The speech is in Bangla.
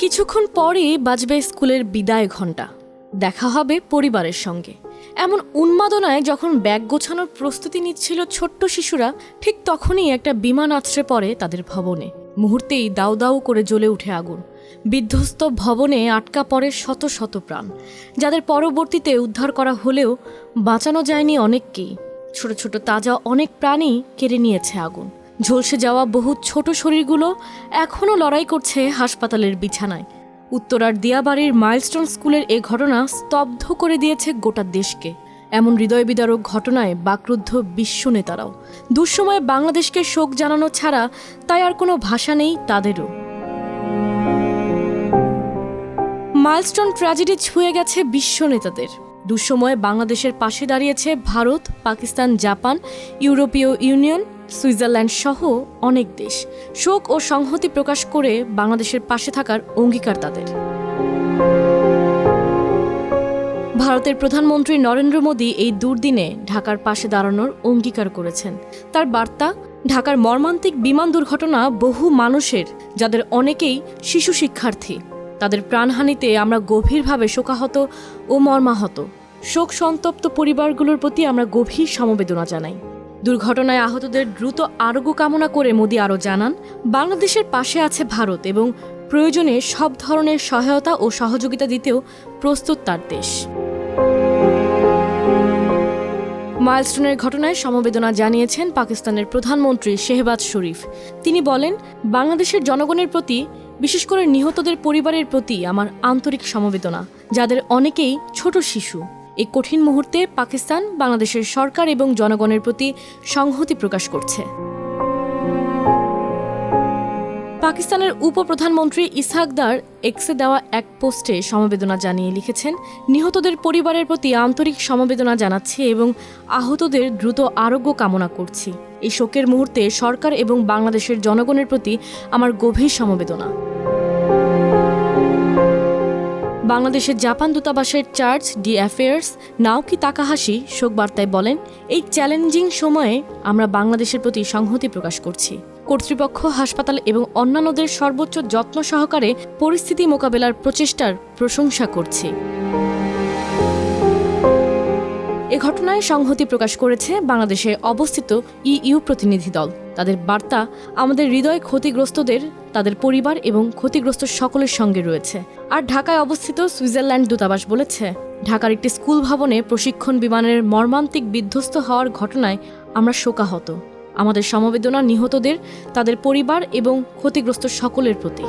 কিছুক্ষণ পরেই বাজবে স্কুলের বিদায় ঘণ্টা। দেখা হবে পরিবারের সঙ্গে। এমন উন্মাদনায় যখন ব্যাগ গোছানোর প্রস্তুতি নিচ্ছিল ছোট্ট শিশুরা, ঠিক তখনই একটা বিমান আছড়ে পড়ে তাদের ভবনে। মুহূর্তেই দাউ দাউ করে জ্বলে উঠে আগুন। বিধ্বস্ত ভবনে আটকা পড়ে শত শত প্রাণ। যাদের পরবর্তীতে উদ্ধার করা হলেও বাঁচানো যায়নি অনেককেই। ছোট ছোট তাজা অনেক প্রাণী কেড়ে নিয়েছে আগুন। ঝলসে যাওয়া বহু ছোট শরীরগুলো এখনও লড়াই করছে হাসপাতালের বিছানায়। উত্তরার দিয়াবাড়ির মাইলস্টোন স্কুলের এ ঘটনা স্তব্ধ করে দিয়েছে গোটা দেশকে। এমন হৃদয় বিদারক ঘটনায় বাকরুদ্ধ বিশ্ব নেতারাও। দুঃসময়ে বাংলাদেশকে শোক জানানো ছাড়া তাই আর কোনো ভাষা নেই তাদেরও। মাইলস্টোন ট্র্যাজেডি ছুঁয়ে গেছে বিশ্ব নেতাদের। দুঃসময়ে বাংলাদেশের পাশে দাঁড়িয়েছে Bharat, Pakistan, Japan, European Union Switzerland সহ অনেক দেশ। শোক ও সংহতি প্রকাশ করে বাংলাদেশের পাশে থাকার অঙ্গীকার তাদের। ভারতের প্রধানমন্ত্রী নরেন্দ্র মোদী এই দুর্দিনে ঢাকার পাশে দাঁড়ানোর অঙ্গীকার করেছেন। তার বার্তা, ঢাকার মর্মান্তিক বিমান দুর্ঘটনা বহু মানুষের, যাদের অনেকেই শিশু শিক্ষার্থী। তাদের প্রাণহানিতে আমরা গভীরভাবে শোকাহত ও মর্মাহত। শোক সন্তপ্ত পরিবারগুলোর প্রতি আমরা গভীর সমবেদনা জানাই। দুর্ঘটনায় আহতদের দ্রুত আরোগ্য কামনা করে মোদী আরও জানান, বাংলাদেশের পাশে আছে ভারত এবং প্রয়োজনে সব ধরনের সহায়তা ও সহযোগিতা দিতেও প্রস্তুত তার দেশ। মাইলস্টোনের ঘটনায় সমবেদনা জানিয়েছেন পাকিস্তানের প্রধানমন্ত্রী শেহবাজ শরীফ। তিনি বলেন, বাংলাদেশের জনগণের প্রতি, বিশেষ করে নিহতদের পরিবারের প্রতি আমার আন্তরিক সমবেদনা, যাদের অনেকেই ছোট শিশু। এই কঠিন মুহূর্তে পাকিস্তান, বাংলাদেশের সরকার এবং জনগণের প্রতি সংহতি প্রকাশ করছে। পাকিস্তানের উপপ্রধানমন্ত্রী ইসহাকদার এক্সে দেওয়া এক পোস্টে সমবেদনা জানিয়ে লিখেছেন, নিহতদের পরিবারের প্রতি আন্তরিক সমবেদনা জানাচ্ছি এবং আহতদের দ্রুত আরোগ্য কামনা করছি। এই শোকের মুহূর্তে সরকার এবং বাংলাদেশের জনগণের প্রতি আমার গভীর সমবেদনা। বাংলাদেশের জাপান দূতাবাসের chargé d' affaires Naoki Takahashi শোক বার্তায় বলেন, এই চ্যালেঞ্জিং সময়ে আমরা বাংলাদেশের প্রতি সংহতি প্রকাশ করছি। কর্তৃপক্ষ, হাসপাতাল এবং অন্যান্যদের সর্বোচ্চ যত্ন সহকারে পরিস্থিতি মোকাবেলার প্রচেষ্টার প্রশংসা করছি। এ ঘটনায় সংহতি প্রকাশ করেছে বাংলাদেশে অবস্থিত ইইউ প্রতিনিধি দল। তাদের বার্তা আমাদের হৃদয় ক্ষতিগ্রস্তদের, তাদের পরিবার এবং ক্ষতিগ্রস্ত সকলের সঙ্গে রয়েছে। আর ঢাকায় অবস্থিত সুইজারল্যান্ড দূতাবাস বলেছে, ঢাকার একটি স্কুল ভবনে প্রশিক্ষণ বিমানের মর্মান্তিক বিধ্বস্ত হওয়ার ঘটনায় আমরা শোকাহত। আমাদের সমবেদনা নিহতদের, তাদের পরিবার এবং ক্ষতিগ্রস্ত সকলের প্রতি।